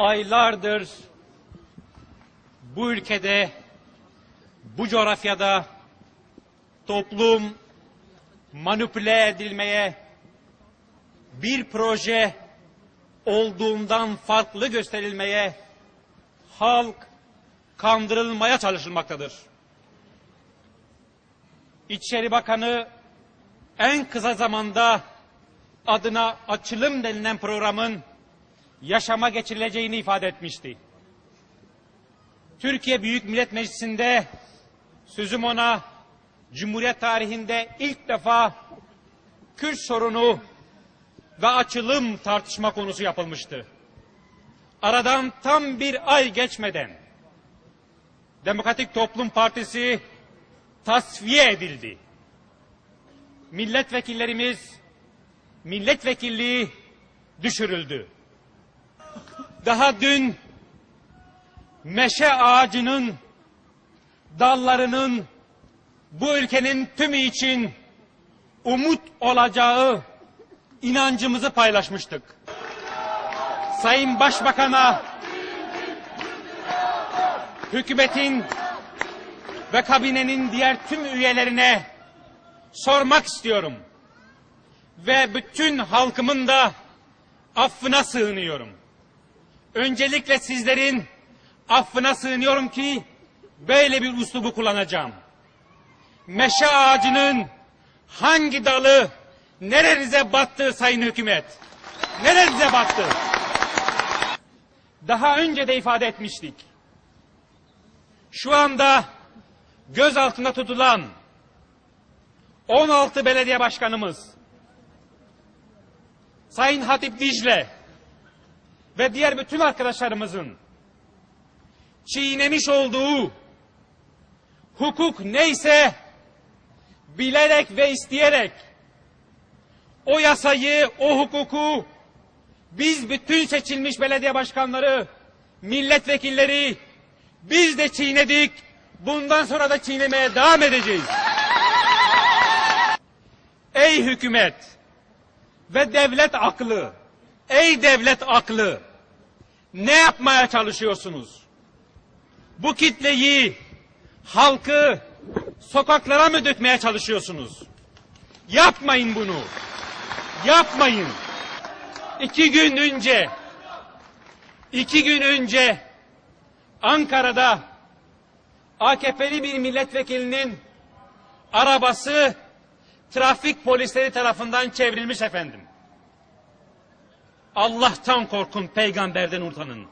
aylardır bu ülkede, bu coğrafyada toplum manipüle edilmeye, bir proje olduğundan farklı gösterilmeye, halk kandırılmaya çalışılmaktadır. İçişleri Bakanı en kısa zamanda adına açılım denilen programın yaşama geçirileceğini ifade etmişti. Türkiye Büyük Millet Meclisi'nde sözüm ona Cumhuriyet tarihinde ilk defa Kürt sorunu ve açılım tartışma konusu yapılmıştı. Aradan tam bir ay geçmeden Demokratik Toplum Partisi tasfiye edildi. Milletvekillerimiz milletvekilliği düşürüldü. Daha dün meşe ağacının dallarının bu ülkenin tümü için umut olacağı inancımızı paylaşmıştık. Sayın Başbakan'a hükümetin ve kabinenin diğer tüm üyelerine sormak istiyorum. Ve bütün halkımın da affına sığınıyorum. Öncelikle sizlerin affına sığınıyorum ki böyle bir uslubu kullanacağım. Meşe ağacının hangi dalı nerenize battı sayın hükümet? Nerenize battı? Daha önce de ifade etmiştik. Şu anda gözaltında tutulan 16 belediye başkanımız Sayın Hatip Dicle ve diğer bütün arkadaşlarımızın çiğnemiş olduğu hukuk neyse bilerek ve isteyerek o yasayı, o hukuku biz bütün seçilmiş belediye başkanları, milletvekilleri biz de çiğnedik. Bundan sonra da çiğnemeye devam edeceğiz. Ey hükümet ve devlet aklı, ey devlet aklı, ne yapmaya çalışıyorsunuz? Bu kitleyi, halkı sokaklara mı dökmeye çalışıyorsunuz? Yapmayın bunu. Yapmayın. İki gün önce, iki gün önce Ankara'da AKP'li bir milletvekilinin arabası trafik polisleri tarafından çevrilmiş efendim. Allah'tan korkun, peygamberden utanın.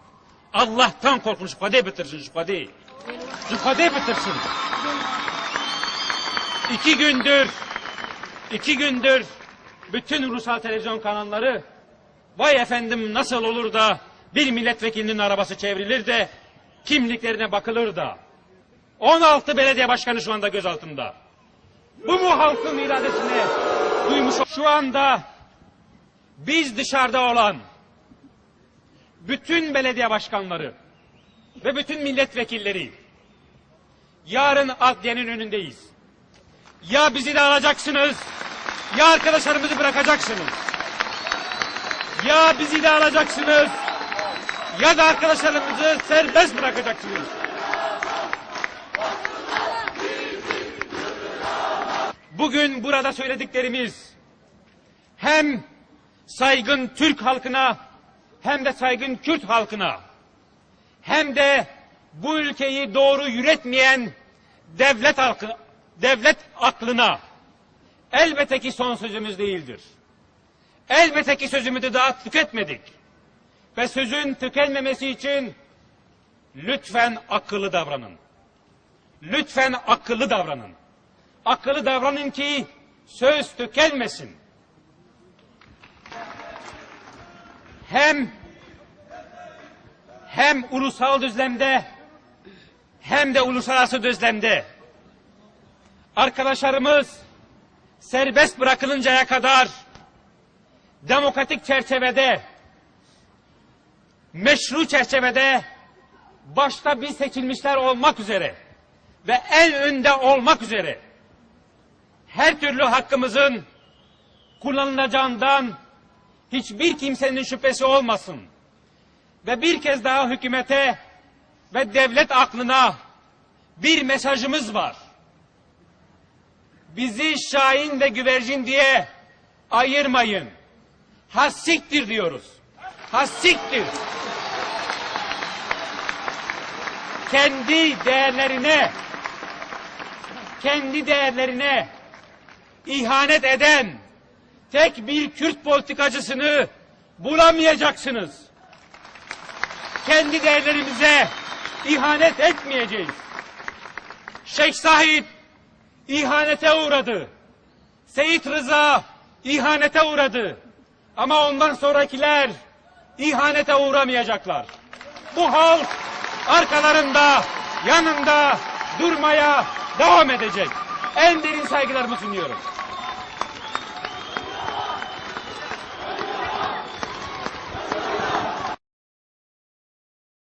Allah'tan korkun, şu kadeyi bitirsin, şu kadeyi. Şu kadeyi bitirsin. İki gündür, iki gündür bütün ulusal televizyon kanalları vay efendim nasıl olur da bir milletvekilinin arabası çevrilir de kimliklerine bakılır da 16 belediye başkanı şu anda gözaltında. Bu mu halkın iradesini duymuş? Şu anda biz dışarıda olan bütün belediye başkanları ve bütün milletvekilleri yarın adliyenin önündeyiz. Ya bizi de alacaksınız ya arkadaşlarımızı bırakacaksınız. Ya bizi de alacaksınız ya da arkadaşlarımızı serbest bırakacaksınız. Bugün burada söylediklerimiz hem saygın Türk halkına hem de saygın Kürt halkına hem de bu ülkeyi doğru yönetmeyen devlet halkı, devlet aklına elbette ki son sözümüz değildir. Elbette ki sözümüzü daha tüketmedik. Ve sözün tükenmemesi için lütfen akıllı davranın. Lütfen akıllı davranın. Akıllı davranın ki söz tükenmesin. Hem hem ulusal düzlemde hem de uluslararası düzlemde. Arkadaşlarımız serbest bırakılıncaya kadar demokratik çerçevede meşru çerçevede başta biz seçilmişler olmak üzere ve en önde olmak üzere her türlü hakkımızın kullanılacağından hiçbir kimsenin şüphesi olmasın. Ve bir kez daha hükümete ve devlet aklına bir mesajımız var. Bizi Şahin ve Güvercin diye ayırmayın. Hassiktir diyoruz. Hassiktir. Kendi değerlerine kendi değerlerine ihanet eden tek bir Kürt politikacısını bulamayacaksınız. Kendi değerlerimize ihanet etmeyeceğiz. Şeyh Sahip ihanete uğradı. Seyit Rıza ihanete uğradı. Ama ondan sonrakiler ihanete uğramayacaklar. Bu halk arkalarında, yanında durmaya devam edecek. En derin saygılarımı sunuyorum.